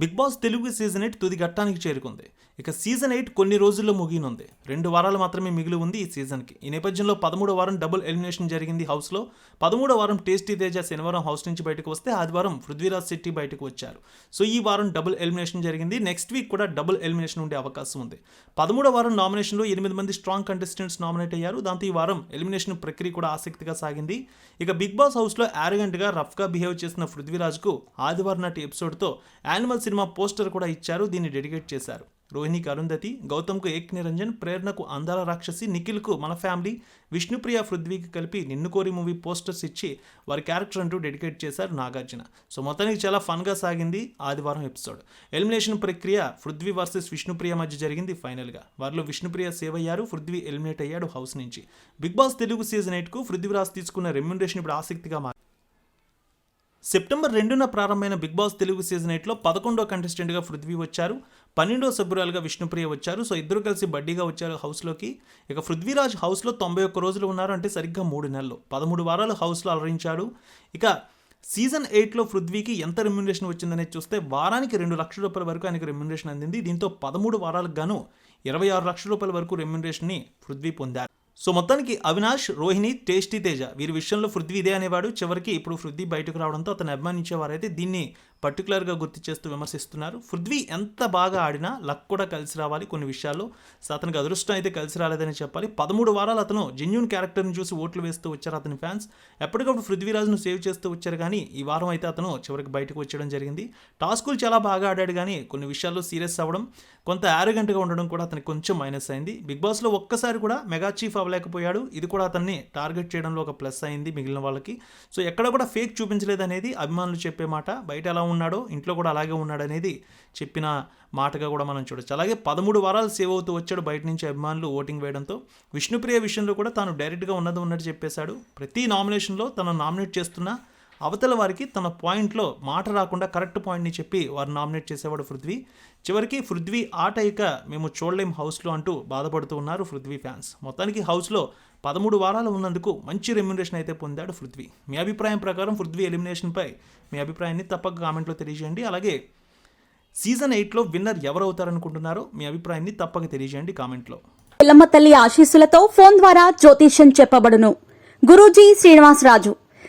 Bigg Boss Telugu season eight తుది ఘట్టానికి చేరుకుంది. ఇక సీజన్ ఎయిట్ కొన్ని రోజుల్లో ముగియనుంది. రెండు వారాలు మాత్రమే మిగిలి ఉంది ఈ సీజన్కి. ఈ నేపథ్యంలో పదమూడో వారం డబుల్ ఎలిమినేషన్ జరిగింది హౌస్లో. పదమూడో వారం టేస్టీ తేజ శనివారం హౌస్ నుంచి బయటకు వస్తే ఆదివారం పృథ్వీరాజ్ శెట్టి బయటకు వచ్చారు. సో ఈ వారం డబుల్ ఎలిమినేషన్ జరిగింది. నెక్స్ట్ వీక్ కూడా డబుల్ ఎలిమినేషన్ ఉండే అవకాశం ఉంది. పదమూడో వారం నామినేషన్లో ఎనిమిది మంది స్ట్రాంగ్ కంటెస్టెంట్స్ నామినేట్ అయ్యారు. దాంతో ఈ వారం ఎలిమినేషన్ ప్రక్రియ కూడా ఆసక్తిగా సాగింది. ఇక బిగ్ బాస్ హౌస్లో యారగెంట్గా రఫ్గా బిహేవ్ చేసిన పృథ్వీరాజ్కు ఆదివారం నాటి ఎపిసోడ్తో యానిమల్స్ సినిమా పోస్టర్ కూడా ఇచ్చారు దీన్ని డెడికేట్ చేశారు. రోహిణికి అరుంధతి గౌతమ్కు ఏక్ నిరంజన్ ప్రేరణకు అందాల రాక్షసి నిఖిల్కు మన ఫ్యామిలీ విష్ణుప్రియ పృథ్వీకి కలిపి నిన్ను కోరి మూవీ పోస్టర్స్ ఇచ్చి వారి క్యారెక్టర్ అంటూ డెడికేట్ చేశారు నాగార్జున. సో మొత్తానికి చాలా ఫన్గా సాగింది ఆదివారం ఎపిసోడ్. ఎలిమినేషన్ ప్రక్రియ పృథ్వీ వర్సెస్ విష్ణుప్రియ మధ్య జరిగింది ఫైనల్గా. వారిలో విష్ణుప్రియ సేవ్ అయ్యారు పృథ్వీ ఎలిమినేట్ అయ్యాడు హౌస్ నుంచి. బిగ్ బాస్ తెలుగు సీజన్ ఎయిట్కు పృథ్వీరాజ్ తీసుకున్న రెమ్యునరేషన్ ఇప్పుడు ఆసక్తిగా మారింది. సెప్టెంబర్ రెండున ప్రారంభమైన బిగ్ బాస్ తెలుగు సీజన్ ఎయిట్లో పదకొండో కంటెస్టెంట్గా పృథ్వీ వచ్చారు. పన్నెండో సభ్యురాలుగా విష్ణుప్రియ వచ్చారు. సో ఇద్దరు కలిసి బడ్డీగా వచ్చారు హౌస్లోకి. ఇక పృథ్వీరాజ్ హౌస్లో తొంభై ఒక్క రోజులు ఉన్నారు అంటే సరిగ్గా మూడు నెలలు. పదమూడు వారాలు హౌస్లో అలరించాడు. ఇక సీజన్ ఎయిట్లో పృథ్వీకి ఎంత రెమ్యునరేషన్ వచ్చిందనేది చూస్తే వారానికి రెండు లక్షల రూపాయల వరకు ఆయనకు రెమ్యునరేషన్ అందింది. దీంతో పదమూడు వారాలకు గాను ఇరవై ఆరు లక్షల రూపాయల వరకు రెమ్యునరేషన్ని పృథ్వీ పొందారు. సో మొత్తానికి అవినాష్ రోహిణి టేస్టీ తేజ వీరి విషయంలో పృథ్వీ ఇదే అనేవాడు. చివరికి ఇప్పుడు పృథ్వీ బయటకు రావడంతో అతను అభిమానించేవారైతే దీన్ని పర్టికులర్గా గుర్తు చేస్తూ విమర్శిస్తున్నారు. పృథ్వీ ఎంత బాగా ఆడినా లక్ కూడా కలిసి రావాలి కొన్ని విషయాల్లో. అతనికి అదృష్టం అయితే కలిసి రాలేదని చెప్పాలి. పదమూడు వారాలు అతను జెన్యున్ క్యారెక్టర్ని చూసి ఓట్లు వేస్తూ వచ్చారు అతని ఫ్యాన్స్ ఎప్పటికప్పుడు పృథ్వీరాజ్ను సేవ్ చేస్తూ వచ్చారు కానీ ఈ వారం అయితే అతను చివరికి బయటకు వచ్చడం జరిగింది. టాస్కులు చాలా బాగా ఆడాడు కానీ కొన్ని విషయాల్లో సీరియస్ అవ్వడం కొంత యారగెంట్గా ఉండడం కూడా అతనికి కొంచెం మైనస్ అయింది. బిగ్ బాస్లో ఒక్కసారి కూడా మెగా చీఫ్ అవ్వలేకపోయాడు. ఇది కూడా అతన్ని టార్గెట్ చేయడంలో ఒక ప్లస్ అయింది మిగిలిన వాళ్ళకి. సో ఎక్కడ కూడా ఫేక్ చూపించలేదు అనేది అభిమానులు చెప్పే మాట. బయట ఎలా ఉన్నాడో ఇంట్లో కూడా అలాగే ఉన్నాడు అనేది చెప్పిన మాటగా కూడా మనం చూడొచ్చు. అలాగే పదమూడు వారాలు సేవ్ అవుతూ వచ్చాడు బయట నుంచి అభిమానులు ఓటింగ్ వేయడంతో. విష్ణుప్రియ విషయంలో కూడా తాను డైరెక్ట్గా ఉన్నది ఉన్నట్టు చెప్పేశాడు. ప్రతి నామినేషన్లో తను నామినేట్ చేస్తున్న అవతల వారికి తన పాయింట్లో మాట రాకుండా కరెక్ట్ పాయింట్ని చెప్పి వారు నామినేట్ చేసేవాడు పృథ్వీ. చివరికి పృథ్వీ ఆట ఇక మేము చూడలేం హౌస్లో అంటూ బాధపడుతూ ఉన్నారు పృథ్వీ ఫ్యాన్స్. మొత్తానికి హౌస్లో పదమూడు వారాలు ఉన్నందుకు మంచి రెమ్యునరేషన్ అయితే పొందాడు పృథ్వీ. మీ అభిప్రాయం ప్రకారం పృథ్వీ ఎలిమినేషన్పై మీ అభిప్రాయాన్ని తప్పక కామెంట్లో తెలియజేయండి. అలాగే సీజన్ ఎయిట్లో విన్నర్ ఎవరవుతారనుకుంటున్నారో మీ అభిప్రాయాన్ని తప్పక తెలియజేయండి కామెంట్లో. పిల్లమ్మ తల్లి ఆశీస్సులతో ఫోన్ ద్వారా జ్యోతిష్యం చెప్పబడును. గురూజీ శ్రీనివాసరాజు.